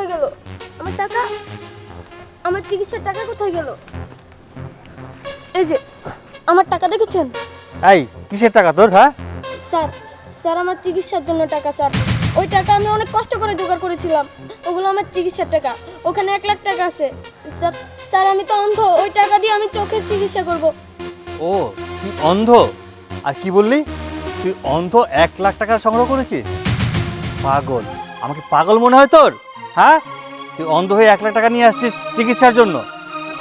কোথায় গেল? আমার টাকা? আমার চিকিৎসার টাকা কোথায় গেল? এই যে আমার টাকা দেখেছেন? এই কিসের টাকা তোর হ্যাঁ? স্যার স্যার আমার চিকিৎসার জন্য টাকা স্যার। ওই টাকা আমি অনেক কষ্ট করে জোগাড় করেছিলাম। ওগুলো আমার চিকিৎসার টাকা। ওখানে এক লাখ টাকা আছে। স্যার স্যার আমি তো অন্ধ। ওই টাকা দিয়ে আমি চোখের চিকিৎসা করব। ও তুই অন্ধ? আর কি বললি? তুই অন্ধ এক লাখ টাকা সংগ্রহ করেছিস? পাগল। আমাকে পাগল মনে হয় তোর? হ্যাঁ? তুই অন্ধ হয়ে এক লাখ টাকা নিয়ে আসছিস চিকিৎসার জন্য।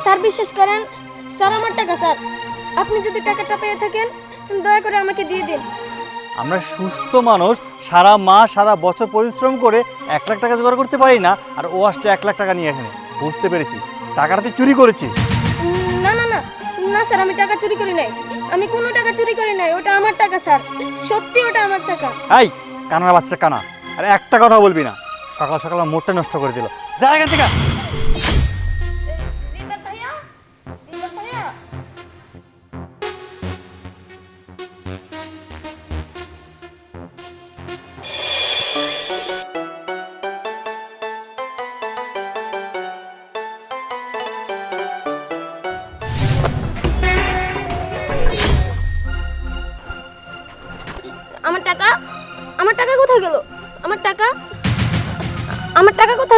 স্যার বিশ্বাস করেন? স্যার আমার টাকা স্যার। আপনি যদি টাকাটা পেয়ে থাকেন দয়া করে আমাকে দিয়ে দিন। আমরা সুস্থ মানুষ সারা মাস সারা বছর পরিশ্রম করে এক লাখ টাকা জোগাড় করতে পারি না আর ও আসছে এক লাখ টাকা নিয়ে এখানে। বুঝতে পেরেছি। টাকাটা তুই চুরি করেছিস। না না না। না স্যার আমি টাকা চুরি করি নাই। আমি কোনো টাকা চুরি করি নাই। ওটা আমার টাকা স্যার। সত্যি ওটা আমার টাকা। এই কানার বাচ্চা কানা। আর একটা কথা বলবি না। সকাল সকাল আমার মোটটা নষ্ট করে দিল। যা এখান থেকে।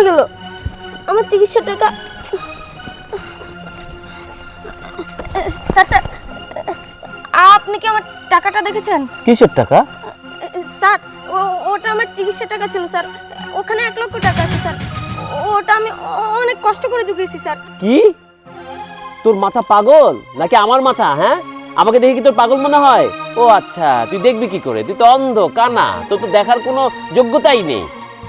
কোথায় গেল। আমার চিকিৎসার টাকা স্যার স্যার আপনি কি আমার টাকাটা দেখেছেন? কিসের টাকা? স্যার ওটা আমার চিকিৎসার টাকা ছিল স্যার। ওখানে এক লক্ষ টাকা আছে স্যার। ওটা আমি অনেক কষ্ট করে জুগিয়েছি স্যার। কি? তোর মাথা পাগল? নাকি আমার মাথা হ্যাঁ? আমাকে দেখে কি তোর পাগল মনে হয়? ও আচ্ছা তুই দেখবি কি করে? তুই তো অন্ধ কানা। তোর তো দেখার কোনো যোগ্যতাই নেই।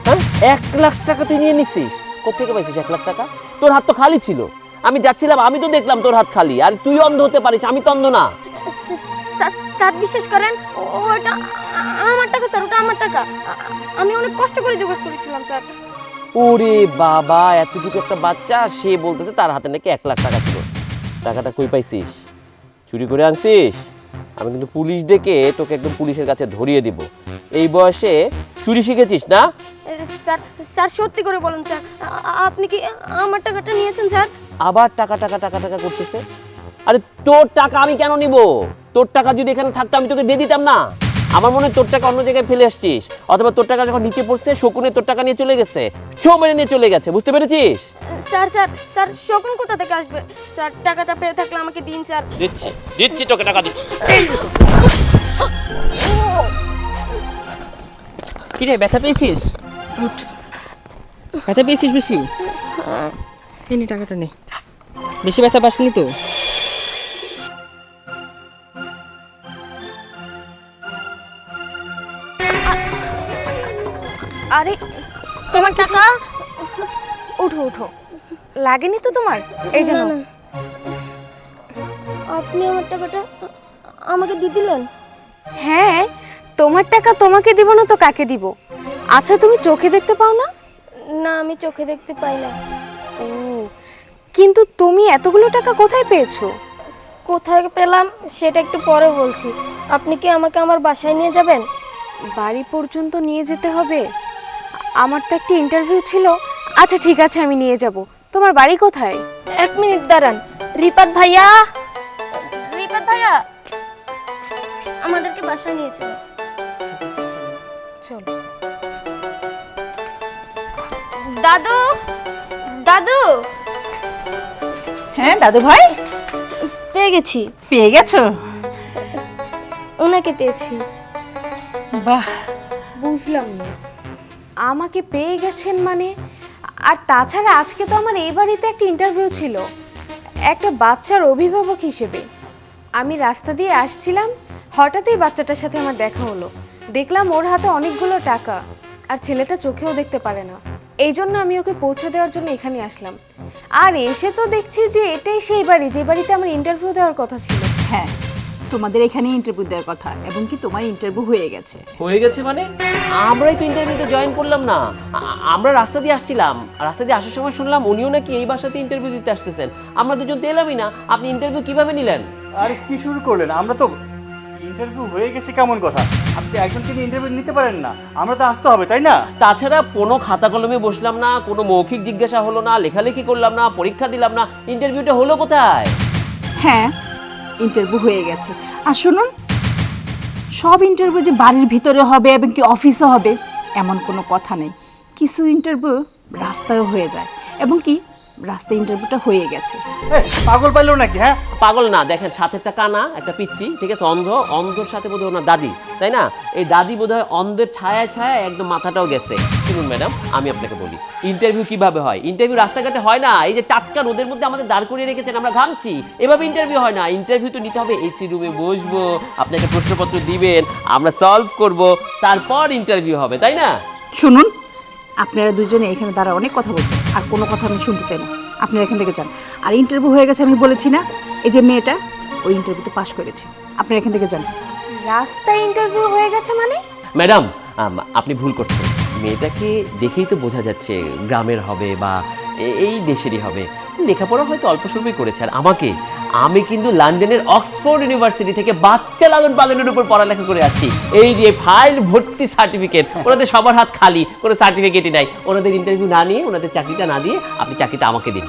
হ্যাঁ? এক লাখ টাকা তুই নিয়ে নিছিস? কোথেকে পাইছিস এক লাখ টাকা? তোর হাত তো খালি ছিল। আমি যাচ্ছিলাম আমি তো দেখলাম তোর হাত খালি। আর তুই অন্ধ হতে পারিস আমি তো অন্ধ না। স্যার- বিশ্বাস করেন ওটা আমার টাকা স্যার ওটা আমার টাকা। আমি অনেক কষ্ট করে জোগাড় করেছিলাম স্যার। ওরে বাবা এতটুকু একটা বাচ্চা সে বলতেছে তার হাতে নাকি এক লাখ টাকা ছিল। টাকাটা কই পাইছিস? চুরি করে আনছিস? আমি কিন্তু পুলিশ ডেকে তোকে একদম পুলিশের কাছে ধরিয়ে দিব। এই বয়সে চুরি শিখেছিস না? স্যার স্যার সত্যি করে বলেন স্যার। আপনি কি আমার টাকাটা নিয়েছেন স্যার? আবার টাকা টাকা টাকা টাকা করতেছে? আরে তোর টাকা আমি কেন নিব? তোর টাকা যদি এখানে থাকতো আমি তোকে দিয়ে দিতাম না। আমার মনে হয় তোর টাকা অন্য জায়গায় ফেলে আসছিস। অথবা তোর টাকা যখন নিচে পড়ছে শকুনে তোর টাকা নিয়ে চলে গেছে। ছো মেরে নিয়ে চলে গেছে বুঝতে পেরেছিস? স্যার স্যার স্যার শকুন কোথা থেকে আসবে? স্যার টাকাটা পেয়ে থাকলে আমাকে দিন স্যার। দিচ্ছি দিচ্ছি তোকে টাকা দিচ্ছি। কি রে ব্যথা পেয়েছিস? উঠ। ব্যথা পেয়েছিস বেশি? এই নে টাকাটা নে। বেশি ব্যথা পাসনি তো? আরে তোমার টাকা উঠো উঠো। লাগেনি তো তোমার? এই জন্য। আপনি আমার টাকাটা আমাকে দিয়ে দিলেন? হ্যাঁ তোমার টাকা তোমাকে দিব না তো কাকে দিব? আচ্ছা তুমি চোখে দেখতে পাও না? না আমি চোখে দেখতে পাই না। ও কিন্তু তুমি এতগুলো টাকা কোথায় পেয়েছ? কোথায় পেলাম সেটা একটু পরে বলছি। আপনি কি আমাকে আমার বাসায় নিয়ে যাবেন? বাড়ি পর্যন্ত নিয়ে যেতে হবে? আমার তো একটা ইন্টারভিউ ছিল। আচ্ছা ঠিক আছে আমি নিয়ে যাব। তোমার বাড়ি কোথায়? এক মিনিট দাঁড়ান। রিপাত ভাইয়া? রিপাত ভাইয়া আমাদেরকে বাসায় নিয়ে চলো চলো। দাদু দাদু। হ্যাঁ দাদু ভাই? পেয়ে গেছি। পেয়ে গেছো? ওনাকে পেয়েছি। বাহ। বুঝলাম না। আমাকে পেয়ে গেছেন মানে? আর তাছাড়া আজকে তো আমার এই বাড়িতে একটা ইন্টারভিউ ছিল। একটা বাচ্চার অভিভাবক হিসেবে। আমি রাস্তা দিয়ে আসছিলাম হঠাৎই বাচ্চাটার সাথে আমার দেখা হলো। দেখলাম ওর হাতে অনেকগুলো টাকা আর ছেলেটা চোখেও দেখতে পারে না। এই জন্য আমি ওকে পৌঁছে দেওয়ার জন্য এখানে আসলাম। আর এসে তো দেখছি যে এটাই সেই বাড়ি যে বাড়িতে আমার ইন্টারভিউ দেওয়ার কথা ছিল। হ্যাঁ তোমাদের এখানে ইন্টারভিউ দেওয়ার কথা এবং কি তোমার ইন্টারভিউ হয়ে গেছে। হয়ে গেছে মানে? আমরাই তো ইন্টারভিউতে জয়েন করলাম না। আ- আমরা রাস্তা দিয়ে আসছিলাম আর রাস্তা দিয়ে আসার সময় শুনলাম উনিও নাকি এই বাসাতে ইন্টারভিউ দিতে আসতেছেন। আমরা দুজন তো এলামই না আপনি ইন্টারভিউ কীভাবে নিলেন? আরে কি শুরু করলেন? আমরা তো ইন্টারভিউ হয়ে গেছে কেমন কথা? আপনি একজনকে নিয়ে ইন্টারভিউ নিতে পারেন না। আমরা তো আসতে হবে তাই না? তাছাড়া কোনো খাতা কলমে বসলাম না কোনো মৌখিক জিজ্ঞাসা হলো না লেখালেখি করলাম না পরীক্ষা দিলাম না ইন্টারভিউটা হলো কোথায়? হ্যাঁ ইন্টারভিউ হয়ে গেছে। আর শুনুন সব ইন্টারভিউ যে বাড়ির ভিতরে হবে এবং কি অফিসে হবে এমন কোনো কথা নেই। কিছু ইন্টারভিউ রাস্তায়ও হয়ে যায়। এবং কি রাস্তায় ইন্টারভিউটা হয়ে গেছে। পাগল পাইলো নাকি হ্যাঁ? পাগল না দেখেন সাথে একটা কানা একটা পিচ্ছি ঠিক আছে অন্ধ অন্ধর সাথে বোধহয় ওনার দাদি তাই না? এই দাদি বোধহয় অন্ধের ছায়া ছায়া একদম মাথাটাও গেছে। শুনুন ম্যাডাম আমি আপনাকে বলি ইন্টারভিউ কীভাবে হয়? ইন্টারভিউ রাস্তাঘাটে হয় না? এই যে টাটকা রোদের মধ্যে আমাদের দাঁড় করিয়ে রেখেছেন আমরা ঘামছি। এভাবে ইন্টারভিউ হয় না। ইন্টারভিউ তো নিতে হবে এসি রুমে বসবো আপনাকে প্রশ্নপত্র দিবেন আমরা সলভ করব তারপর ইন্টারভিউ হবে তাই না? শুনুন আপনারা দুজনে এখানে দ্বারা অনেক কথা বলছেন আর কোনো কথা আমি শুনতে চাই না। আপনারা এখান থেকে যান। আর ইন্টারভিউ হয়ে গেছে আমি বলেছি না এই যে মেয়েটা ওই ইন্টারভিউতে পাশ করেছে। আপনারা এখান থেকে যান। রাস্তায় ইন্টারভিউ হয়ে গেছে মানে? ম্যাডাম আপনি ভুল করছেন। মেয়েটাকে দেখেই তো বোঝা যাচ্ছে গ্রামের হবে বা এই দেশেরই হবে। লেখাপড়া হয়তো অল্প স্বল্পই করেছে আর আমাকে আমি কিন্তু লন্ডনের অক্সফোর্ড ইউনিভার্সিটি থেকে বাচ্চা লালন পালনের উপর পড়ালেখা করে আসছি এই যে ফাইল ভর্তি সার্টিফিকেট, ওনাদের সবার হাত খালি, কোনো সার্টিফিকেটই নাই। ওনাদের ইন্টারভিউ না নিয়ে, ওনাদের চাকরিটা না দিয়ে আপনি চাকরিটা আমাকে দিন।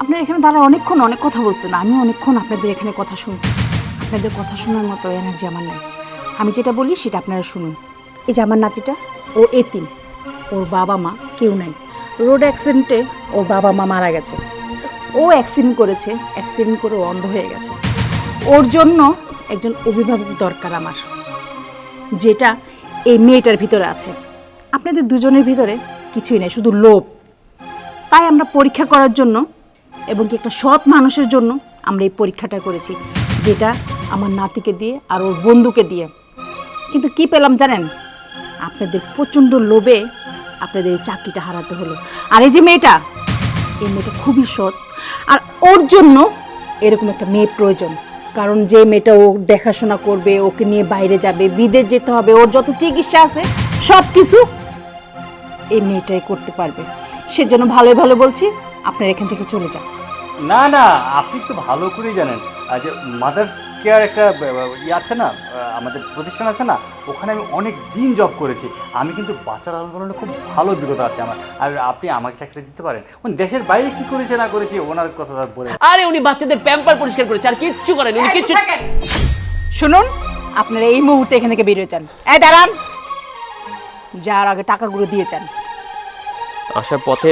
আপনারা এখানে দাঁড়া অনেকক্ষণ অনেক কথা বলছেন, আমি অনেকক্ষণ আপনাদের এখানে কথা শুনছি। আপনাদের কথা শোনার মতো এনার্জি আমার নাই। আমি যেটা বলি সেটা আপনারা শুনুন। এই যে আমার নাতিটা, ও এতিম। ওর বাবা মা কেউ নাই। রোড অ্যাক্সিডেন্টে ওর বাবা মা মারা গেছে। ও অ্যাক্সিডেন্ট করেছে অ্যাক্সিডেন্ট করে অন্ধ হয়ে গেছে। ওর জন্য একজন অভিভাবক দরকার আমার, যেটা এই মেয়েটার ভিতরে আছে। আপনাদের দুজনের ভিতরে কিছুই নেই, শুধু লোভ। তাই আমরা পরীক্ষা করার জন্য এবং কি একটা সৎ মানুষের জন্য আমরা এই পরীক্ষাটা করেছি, যেটা আমার নাতিকে দিয়ে আর ওর বন্ধুকে দিয়ে। কিন্তু কি পেলাম জানেন? আপনাদের প্রচণ্ড লোভে আপনাদের এই চাকরিটা হারাতে হলো। আর এই যে মেয়েটা, এই মেয়েটা খুবই সৎ আর ওর জন্য এরকম একটা মেয়ে প্রয়োজন। কারণ যে মেয়েটা ও দেখাশোনা করবে, ওকে নিয়ে বাইরে যাবে, বিদেশ যেতে হবে, ওর যত চিকিৎসা আছে সব কিছু এই মেয়েটাই করতে পারবে। সেজন্য ভালো ভালো বলছি, আপনার এখান থেকে চলে যান। না না, আপনি তো ভালো করেই জানেন, আজ মাদার্স কেয়ার একটা ইয়ে আছে না আমাদের প্রতিষ্ঠান আছে না ওখানে আমি অনেক দিন জব করেছি। আমি কিন্তু বাচ্চা লালন পালনে খুব ভালো অভিজ্ঞতা আছে আমার। আর আপনি আমাকে চাকরি দিতে পারেন। উনি দেশের বাইরে কি করেছে না করেছে ওনার কথা বলে। আরে উনি বাচ্চাদের প্যাম্পার পরিষ্কার করেছে আর কিচ্ছু করেন উনি কিচ্ছু শুনুন আপনারা এই মুহূর্তে এখান থেকে বেরিয়ে যান। এই দাঁড়ান। যার আগে টাকাগুলো দিয়ে যান। আসার পথে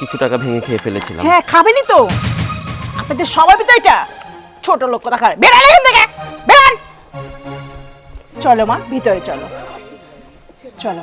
কিছু টাকা ভেঙে খেয়ে ফেলেছিলাম। হ্যাঁ খাবেনি তো। আপনাদের স্বভাবই তো এটা। ছোট লোক কথা খাবে বেরান এখান থেকে। বেরান চলো মা ভিতরে চলো। চলো।